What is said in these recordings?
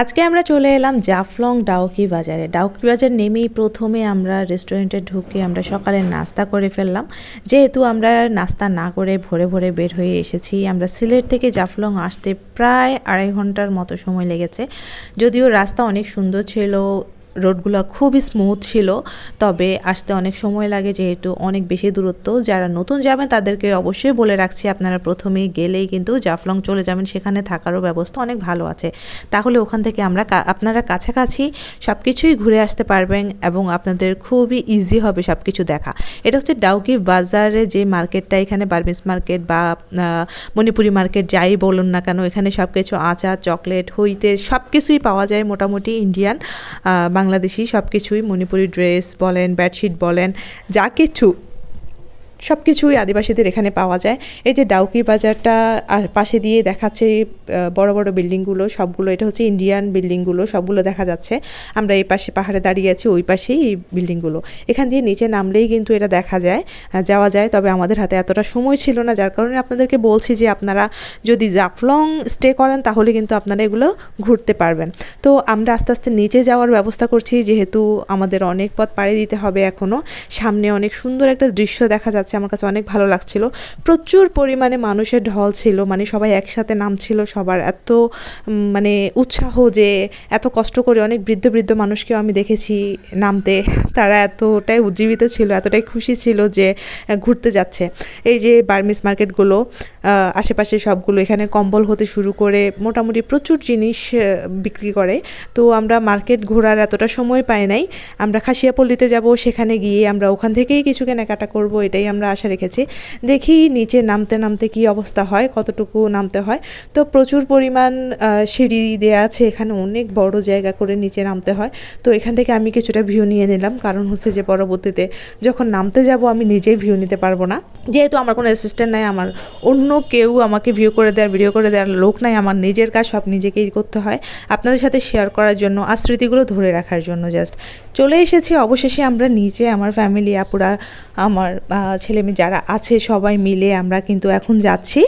আজকে আমরা চলে এলাম জাফলং ডাউকি বাজারে। ডাউকি বাজার নেমেই প্রথমে আমরা রেস্টুরেন্টে ঢুকে আমরা সকালে নাস্তা করে ফেললাম। যেহেতু আমরা নাস্তা না করে ভোরে ভোরে বের হয়ে এসেছি, আমরা সিলেট থেকে জাফলং আসতে প্রায় আড়াই ঘণ্টার মতো সময় লেগেছে। যদিও রাস্তা অনেক সুন্দর ছিল রোডগুলো খুবই স্মুথ ছিল, তবে আসতে অনেক সময় লাগে যেহেতু অনেক বেশি দূরত্ব। যারা নতুন যাবেন তাদেরকে অবশ্যই বলে রাখছি, আপনারা প্রথমেই গেলেই কিন্তু জাফলং চলে যাবেন, সেখানে থাকারও ব্যবস্থা অনেক ভালো আছে। তাহলে ওখান থেকে আমরা আপনারা কাছাকাছি সব কিছুই ঘুরে আসতে পারবেন এবং আপনাদের খুবই ইজি হবে সব কিছু দেখা। এটা হচ্ছে ডাউকি বাজারে যে মার্কেটটা, এখানে বার্মিস মার্কেট বা মণিপুরি মার্কেট যাই বলুন না কেন, এখানে সব কিছু আচার, চকলেট, হইতে সব কিছুই পাওয়া যায় মোটামুটি ইন্ডিয়ান বাংলাদেশি সব কিছুই মণিপুরি ড্রেস বলেন বেডশিট বলেন যা কিছু সব কিছুই আদিবাসীদের এখানে পাওয়া যায়। এই যে ডাউকি বাজারটা পাশে দিয়ে দেখাচ্ছে বড় বড় বিল্ডিংগুলো, সবগুলো, এটা হচ্ছে ইন্ডিয়ান বিল্ডিংগুলো, সবগুলো দেখা যাচ্ছে। আমরা এই পাশে পাহাড়ে দাঁড়িয়ে আছি, ওই পাশেই এই বিল্ডিংগুলো। এখান দিয়ে নিচে নামলেই কিন্তু এটা দেখা যায় যাওয়া যায়। তবে আমাদের হাতে এতটা সময় ছিল না, যার কারণে আপনাদেরকে বলছি যে আপনারা যদি জাফলং স্টে করেন, তাহলে কিন্তু আপনারা এগুলো ঘুরতে পারবেন। তো আমরা আস্তে আস্তে নিচে যাওয়ার ব্যবস্থা করছি, যেহেতু আমাদের অনেক পথ পাড়ি দিতে হবে এখনও সামনে অনেক সুন্দর একটা দৃশ্য দেখা যাচ্ছে। আমার কাছে অনেক ভালো লাগছিল। প্রচুর পরিমাণে মানুষের ঢল ছিল মানে সবাই একসাথে নামছিল, সবার এত মানে উৎসাহ যে এত কষ্ট করে অনেক বৃদ্ধ বৃদ্ধ মানুষকেও আমি দেখেছি নামতে। তারা এতটাই উজ্জীবিত ছিল, এতটাই খুশি ছিল যে ঘুরতে যাচ্ছে। এই যে বার্মিস মার্কেটগুলো আশেপাশে সবগুলো এখানে কম্বল হতে শুরু করে মোটামুটি প্রচুর জিনিস বিক্রি করে। তো আমরা মার্কেট ঘোরার এতটা সময় পাই নাই। আমরা খাসিয়াপল্লিতে যাব, সেখানে গিয়ে আমরা ওখান থেকেই কিছু কেনাকাটা করব, এটাই আমরা আশা রেখেছি। দেখি নিচে নামতে নামতে কি অবস্থা হয়, কতটুকু নামতে হয়। তো প্রচুর পরিমাণ সিঁড়ি দেওয়া আছে, এখানে অনেক বড় জায়গা করে নিচে নামতে হয়। তো এখান থেকে আমি কিছুটা ভিউ নিয়ে নিলাম, কারণ হচ্ছে যে পরবর্তীতে যখন নামতে যাব, আমি নিজেই ভিউ নিতে পারব না। যেহেতু আমার কোনো অ্যাসিস্ট্যান্ট নাই, আমার অন্য কেউ আমাকে ভিউ করে দেওয়ার ভিডিও করে দেওয়ার লোক নাই, আমার নিজের কাজ সব নিজেকেই করতে হয়। আপনাদের সাথে শেয়ার করার জন্য, আর স্মৃতিগুলো ধরে রাখার জন্য জাস্ট চলে এসেছি, অবশেষে আমরা নিচে, আমার ফ্যামিলি আপুরা, আমার ছেলে মেয়ে যারা আছে সবাই মিলে আমরা কিন্তু এখন যাচ্ছি।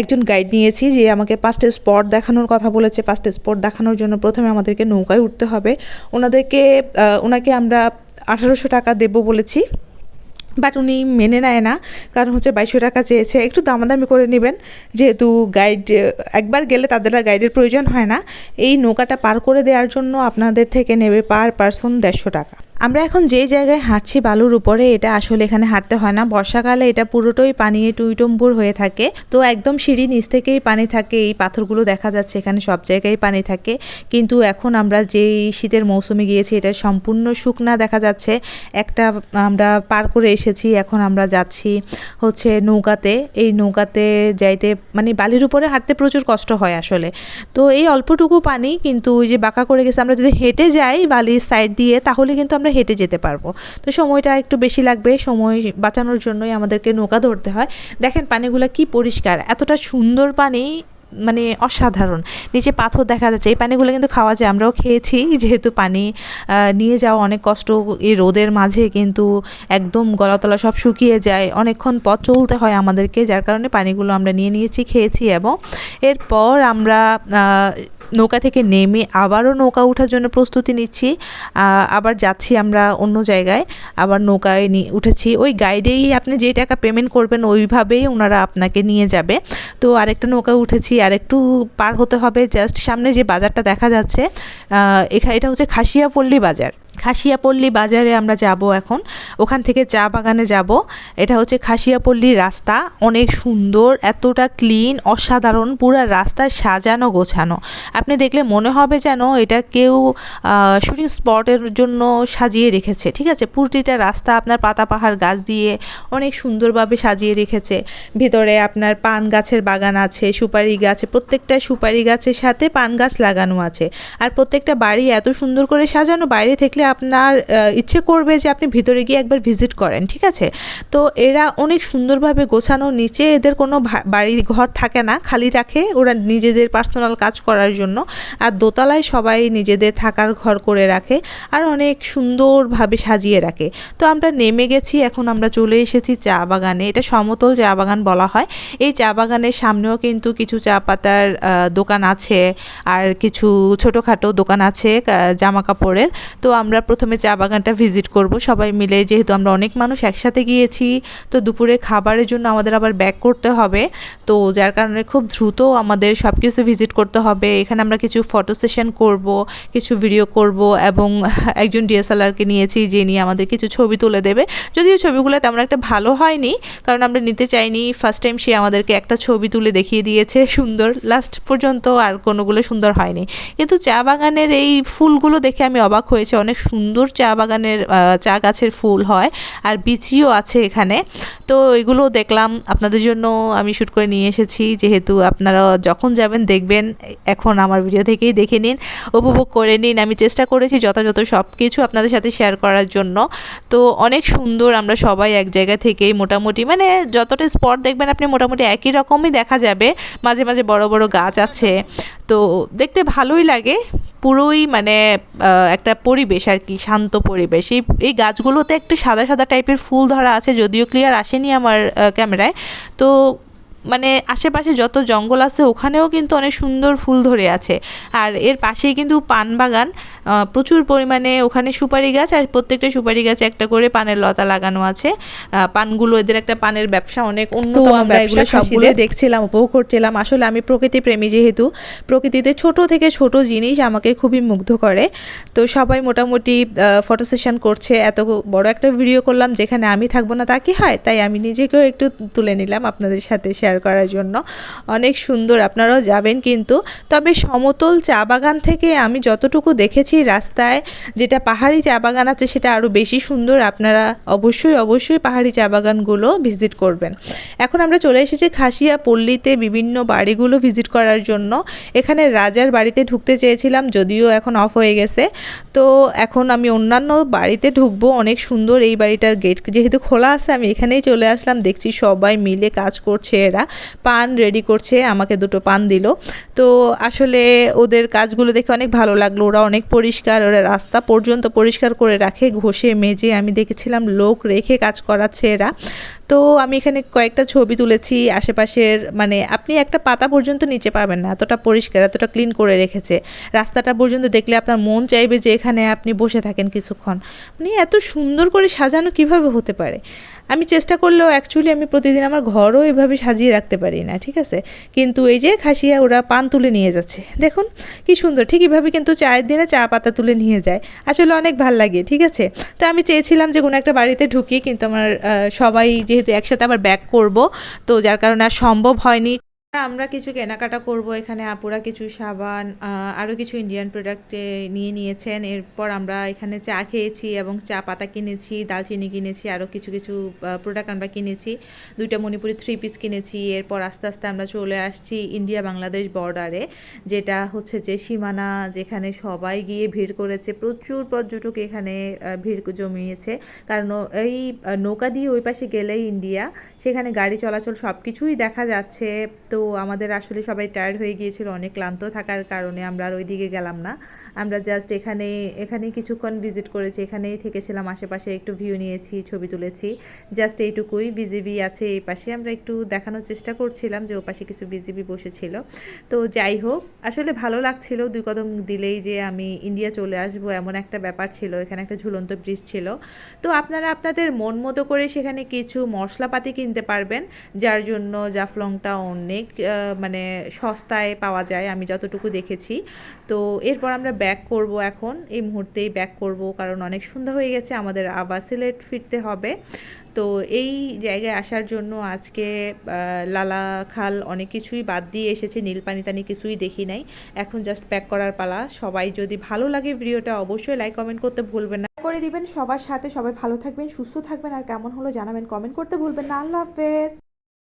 একজন গাইড নিয়েছি যে আমাকে পাঁচটা স্পট দেখানোর কথা বলেছে। পাঁচটা স্পট দেখানোর জন্য প্রথমে আমাদেরকে নৌকায় উঠতে হবে। ওনাদেরকে ওনাকে আমরা আঠারোশো টাকা দেবো বলেছি। বাট উনি মেনে নেয় না, কারণ হচ্ছে বাইশশো টাকা চেয়েছে। একটু দামাদামি করে নেবেন। যেহেতু গাইড একবার গেলে তাদের আর গাইডের প্রয়োজন হয় না। এই নৌকাটা পার করে দেওয়ার জন্য আপনাদের থেকে নেবে পার পারসন দেড়শো টাকা। আমরা এখন যে জায়গায় হাঁটছি বালুর উপরে, এটা আসলে এখানে হাঁটতে হয় না। বর্ষাকালে এটা পুরোটাই পানি টুইটম্বুর হয়ে থাকে। তো একদম সিঁড়ি নিচ থেকেই পানি থাকে, এই পাথরগুলো দেখা যাচ্ছে এখানে সব জায়গায় পানি থাকে। কিন্তু এখন আমরা যেই শীতের মৌসুমে গিয়েছি, এটা সম্পূর্ণ শুকনা দেখা যাচ্ছে। একটা আমরা পার করে এসেছি, এখন আমরা যাচ্ছি হচ্ছে নৌকাতে। এই নৌকাতে যাইতে মানে বালির উপরে হাঁটতে প্রচুর কষ্ট হয় আসলে। তো এই অল্পটুকু পানি, কিন্তু ওই যে বাঁকা করে গেছে, আমরা যদি হেঁটে যাই বালির সাইড দিয়ে, তাহলে কিন্তু আমরা হেঁটে যেতে পারব। তো সময়টা একটু বেশি লাগবে, সময় বাঁচানোর জন্যই আমাদেরকে নৌকা ধরতে হয়। দেখেন পানিগুলো কি পরিষ্কার, এতটা সুন্দর পানি মানে অসাধারণ। নিচে পাথর দেখা যাচ্ছে, এই পানিগুলো কিন্তু খাওয়া যায়, আমরাও খেয়েছি, যেহেতু পানি নিয়ে যাওয়া অনেক কষ্ট, এই রোদের মাঝে কিন্তু একদম গলাতলা সব শুকিয়ে যায়, অনেকক্ষণ পথ চলতে হয় আমাদেরকে, যার কারণে পানিগুলো আমরা নিয়ে নিয়েছি, খেয়েছি এবং এরপর আমরা নৌকা থেকে নেমে আবারও নৌকা ওঠার জন্য প্রস্তুতি নিচ্ছি। আবার যাচ্ছি আমরা অন্য জায়গায়। আবার নৌকায় নিয়ে উঠেছি। ওই গাইডেই আপনি যে টাকা পেমেন্ট করবেন ওইভাবেই ওনারা আপনাকে নিয়ে যাবে। তো আরেকটা নৌকা উঠেছি আর একটু পার হতে হবে। জাস্ট সামনে যে বাজারটা দেখা যাচ্ছে এখানে এটা হচ্ছে খাসিয়াপল্লী বাজার। খাসিয়াপল্লী বাজারে আমরা যাব এখন। ওখান থেকে চা বাগানে যাব। এটা হচ্ছে খাসিয়াপল্লী রাস্তা। অনেক সুন্দর, এতটা ক্লিন অসাধারণ। পুরো রাস্তা সাজানো, গোছানো। আপনি দেখলে মনে হবে যেন এটা কেউ শুটিং স্পটের জন্য সাজিয়ে রেখেছে। ঠিক আছে? প্রতিটা রাস্তা আপনার পাতা পাহাড় গাছ দিয়ে অনেক সুন্দরভাবে সাজিয়ে রেখেছে। ভিতরে আপনার পান গাছের বাগান আছে, সুপারি গাছ, প্রত্যেকটা সুপারি গাছের সাথে পান গাছ লাগানো আছে। আর প্রত্যেকটা বাড়ি এত সুন্দর করে সাজানো, বাইরে থেকে আপনার ইচ্ছে করবে যে আপনি ভিতরে গিয়ে একবার ভিজিট করেন, ঠিক আছে? তো এরা অনেক সুন্দরভাবে গোছানো, নিচে এদের কোনো বাড়ি ঘর থাকে না, খালি রাখে ওরা নিজেদের পার্সোনাল কাজ করার জন্য। আর দোতলায় সবাই নিজেদের থাকার ঘর করে রাখে আর অনেক সুন্দরভাবে সাজিয়ে রাখে। তো আমরা নেমে গেছি, এখন আমরা চলে এসেছি চা বাগানে। এটা সমতল চা বাগান বলা হয়। এই চা বাগানের সামনেও কিন্তু কিছু চা পাতার দোকান আছে আর কিছু ছোটোখাটো দোকান আছে জামা কাপড়ের। তো আমরা প্রথমে চা বাগানটা ভিজিট করব। সবাই মিলে যেহেতু আমরা অনেক মানুষ একসাথে গিয়েছি, তো দুপুরে খাবারের জন্য আমাদের আবার ব্যাক করতে হবে। তো যার কারণে খুব দ্রুত আমাদের সব কিছু ভিজিট করতে হবে। এখানে আমরা কিছু ফটো সেশন করব, কিছু ভিডিও করব এবং একজন ডিএসএলআরকে নিয়েছি যে নিয়ে আমাদের কিছু ছবি তুলে দেবে। যদিও ছবিগুলো তেমন একটা ভালো হয়নি, কারণ আমরা নিতে চাইনি। ফার্স্ট টাইম সে আমাদেরকে একটা ছবি তুলে দেখিয়ে দিয়েছে, সুন্দর। লাস্ট পর্যন্ত আর কোনোগুলো সুন্দর হয়নি। কিন্তু চা বাগানের এই ফুলগুলো দেখে আমি অবাক হয়েছে। অনেক সুন্দর চা বাগানের চা গাছের ফুল হয় আর বিচিও আছে এখানে। তো এগুলো দেখলাম, আপনাদের জন্য আমি শ্যুট করে নিয়ে এসেছি। যেহেতু আপনারা যখন যাবেন দেখবেন, এখন আমার ভিডিও থেকেই দেখে নিন, উপভোগ করে নিন। আমি চেষ্টা করেছি যথাযথ সব কিছু আপনাদের সাথে শেয়ার করার জন্য। তো অনেক সুন্দর আমরা সবাই এক জায়গা থেকেই মোটামুটি মানে যতটা স্পট দেখবেন আপনি মোটামুটি একই রকমই দেখা যাবে। মাঝে মাঝে বড় বড় গাছ আছে। তো দেখতে ভালোই লাগে। পুরোই মানে একটা পরিবেশ আর কি, শান্ত পরিবেশ। এই এই গাছগুলোতে একটু সাদা সাদা টাইপের ফুল ধরা আছে, যদিও ক্লিয়ার আসেনি আমার ক্যামেরায় তো মানে আশেপাশে যত জঙ্গল আছে ওখানেও কিন্তু অনেক সুন্দর ফুল ধরে আছে। আর এর পাশেই কিন্তু পান বাগান। প্রচুর পরিমাণে ওখানে সুপারি গাছ আর প্রত্যেকটা সুপারি গাছে একটা করে পানের লতা লাগানো আছে। পানগুলো এদের একটা পানের ব্যবসা অনেক উন্নত আমরা এগুলো সবগুলো দেখছিলাম উপভোগ করছিলাম। আসলে আমি প্রকৃতি প্রেমী যেহেতু প্রকৃতিতে ছোট থেকে ছোট জিনিস আমাকে খুবই মুগ্ধ করে। তো সবাই মোটামুটি ফটো সেশন করছে। এত বড় একটা ভিডিও করলাম যেখানে আমি থাকব না তা কি হয়? তাই আমি নিজেকেও একটু তুলে নিলাম আপনাদের সাথে শেয়ার করার জন্য অনেক সুন্দর আপনারাও যাবেন কিন্তু তবে সমতল চা বাগান থেকে আমি যতটুকু দেখেছি রাস্তায় যেটা পাহাড়ি চা বাগান আছে সেটা আরও বেশি সুন্দর আপনারা অবশ্যই অবশ্যই পাহাড়ি চা বাগানগুলো ভিজিট করবেন। এখন আমরা চলে এসেছি খাসিয়া পল্লীতে বিভিন্ন বাড়িগুলো ভিজিট করার জন্য। এখানে রাজার বাড়িতে ঢুকতে চেয়েছিলাম, যদিও এখন অফ হয়ে গেছে। তো এখন আমি অন্যান্য বাড়িতে ঢুকবো, অনেক সুন্দর এই বাড়িটার গেট যেহেতু খোলা আছে, আমি এখানেই চলে আসলাম, দেখছি সবাই মিলে কাজ করছে এরা। পান রেডি করছে, আমাকে দুটো পান দিল। তো আসলে ওদের কাজগুলো দেখে অনেক ভালো লাগল, ওরা অনেক পরিষ্কার, ওরা রাস্তা পর্যন্ত পরিষ্কার করে রাখে, ঘষে, মেজে, আমি দেখেছিলাম লোক রেখে কাজ করাচ্ছে এরা। তো আমি এখানে কয়েকটা ছবি তুলেছি, আশেপাশের মানে আপনি একটা পাতা পর্যন্ত নিচে পাবেন না, এতটা পরিষ্কার, এতটা ক্লিন করে রেখেছে। রাস্তাটা পর্যন্ত দেখলে আপনার মন চাইবে যে এখানে আপনি বসে থাকেন কিছুক্ষণ। মানে এত সুন্দর করে সাজানো কীভাবে হতে পারে? আমি চেষ্টা করলেও অ্যাকচুয়ালি আমি প্রতিদিন আমার ঘরও এভাবে সাজিয়ে রাখতে পারি না, ঠিক আছে? কিন্তু এই যে খাসিয়া ওরা পান তুলে নিয়ে যাচ্ছে, দেখুন কি সুন্দর, ঠিক এভাবে কিন্তু চায়ের দিনে চা পাতা তুলে নিয়ে যায়, আসলে অনেক ভালো লাগে, ঠিক আছে? তো আমি চেয়েছিলাম যে কোনো একটা বাড়িতে ঢুকি, কিন্তু আমার সবাই যেহেতু একসাথে আবার ব্যাক করব, তো যার কারণে আর সম্ভব হয়নি। আমরা কিছু কেনাকাটা করব, এখানে আপুরা কিছু সাবান আরও কিছু ইন্ডিয়ান প্রোডাক্টে নিয়ে নিয়েছেন। এরপর আমরা এখানে চা খেয়েছি এবং চা পাতা কিনেছি, দালচিনি কিনেছি আরও কিছু কিছু প্রোডাক্ট আমরা কিনেছি। দুইটা মণিপুরি থ্রি পিস কিনেছি। এরপর আস্তে আস্তে আমরা চলে আসছি ইন্ডিয়া বাংলাদেশ বর্ডারে যেটা হচ্ছে যে সীমানা যেখানে সবাই গিয়ে ভিড় করেছে। প্রচুর পর্যটক এখানে ভিড় জমিয়েছে। কারণ এই নৌকা দিয়ে ওই পাশে গেলেই ইন্ডিয়া সেখানে গাড়ি চলাচল সব কিছুই দেখা যাচ্ছে। তো আমাদের আসলে সবাই টায়ার্ড হয়ে গিয়েছিল, অনেক ক্লান্ত থাকার কারণে আমরা আর ওইদিকে গেলাম না। আমরা জাস্ট এখানে, এখানেই কিছুক্ষণ ভিজিট করেছি, এখানেই থেকেছিলাম, আশেপাশে একটু ভিউ নিয়েছি, ছবি তুলেছি। জাস্ট এইটুকুই বিজিবি আছে এই পাশে, আমরা একটু দেখানোর চেষ্টা করছিলাম যে ও পাশে কিছু বিজিবি বসেছিল। তো যাই হোক, আসলে ভালো লাগছিল, দুই কদম দিলেই যে আমি ইন্ডিয়া চলে আসব এমন একটা ব্যাপার ছিল, এখানে একটা ঝুলন্ত ব্রিজ ছিল। তো আপনারা আপনাদের মন মতো করে সেখানে কিছু মশলাপাতি কিনতে পারবেন, যার জন্য জাফলংটা অনেক আহ, মানে সস্তায় পাওয়া যায় আমি যতটুকু দেখেছি। তো এরপর আমরা ব্যাক করব এখন এই মুহূর্তেই ব্যাক করব কারণ অনেক সন্ধ্যা হয়ে গেছে আমাদের আবার সিলেট ফিরতে হবে। তো এই জায়গায় আসার জন্য আজকে লালা খাল অনেক কিছুই বাদ দিয়ে এসেছে নীলপানি টানি কিছুই দেখি নাই। এখন জাস্ট প্যাক করার পালা। সবাই যদি ভালো লাগে ভিডিওটা অবশ্যই লাইক কমেন্ট করতে ভুলবেন না। করে দিবেন সবার সাথে। সবাই ভালো থাকবেন সুস্থ থাকবেন আর কেমন হলো জানাবেন কমেন্ট করতে ভুলবেন না। আল্লাহ হাফেজ।